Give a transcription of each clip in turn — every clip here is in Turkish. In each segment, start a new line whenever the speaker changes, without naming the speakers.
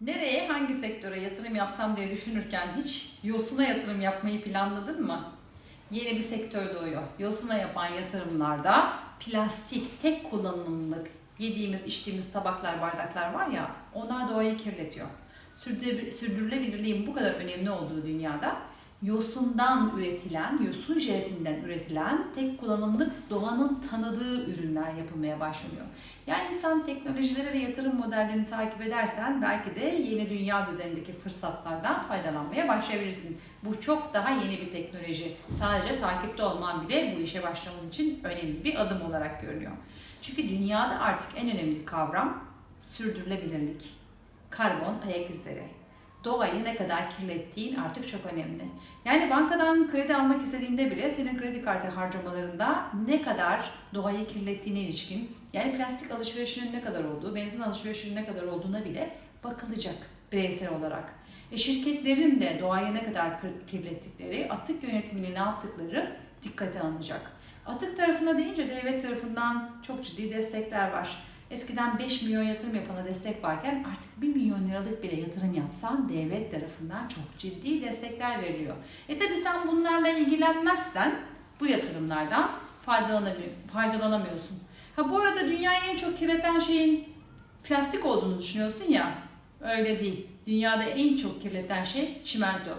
Nereye, hangi sektöre yatırım yapsam diye düşünürken hiç yosuna yatırım yapmayı planladın mı? Yeni bir sektör doğuyor. Yosuna yapan yatırımlarda plastik, tek kullanımlık yediğimiz, içtiğimiz tabaklar, bardaklar var ya onlar doğayı kirletiyor. Sürdürülebil- Sürdürülebilirliğin bu kadar önemli olduğu dünyada yosundan üretilen, yosun jelatinden üretilen tek kullanımlık doğanın tanıdığı ürünler yapılmaya başlanıyor. Yani sen teknolojileri ve yatırım modellerini takip edersen belki de yeni dünya düzenindeki fırsatlardan faydalanmaya başlayabilirsin. Bu çok daha yeni bir teknoloji. Sadece takipte olman bile bu işe başlaman için önemli bir adım olarak görünüyor. Çünkü dünyada artık en önemli kavram sürdürülebilirlik. Karbon ayak izleri. Doğayı ne kadar kirlettiğin artık çok önemli. Yani bankadan kredi almak istediğinde bile senin kredi kartı harcamalarında ne kadar doğayı kirlettiğine ilişkin yani plastik alışverişinin ne kadar olduğu, benzin alışverişinin ne kadar olduğuna bile bakılacak bireysel olarak. E şirketlerin de doğayı ne kadar kir- kirlettikleri, atık yönetimini ne yaptıkları dikkate alınacak. Atık tarafına deyince devlet tarafından çok ciddi destekler var. Eskiden 5 milyon yatırım yapana destek varken artık 1 milyon liralık bile yatırım yapsan devlet tarafından çok ciddi destekler veriliyor. E tabi sen bunlarla ilgilenmezsen bu yatırımlardan faydalanamıyor, faydalanamıyorsun. Ha bu arada dünyayı en çok kirleten şeyin plastik olduğunu düşünüyorsun ya. Öyle değil. Dünyada en çok kirleten şey çimento.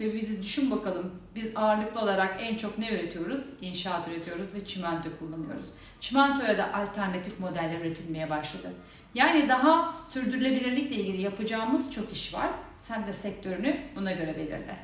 Ve biz düşün bakalım biz ağırlıklı olarak en çok ne üretiyoruz? İnşaat üretiyoruz ve çimento kullanıyoruz. Çimentoya da alternatif modeller üretilmeye başladı. Yani daha sürdürülebilirlikle ilgili yapacağımız çok iş var. Sen de sektörünü buna göre belirle.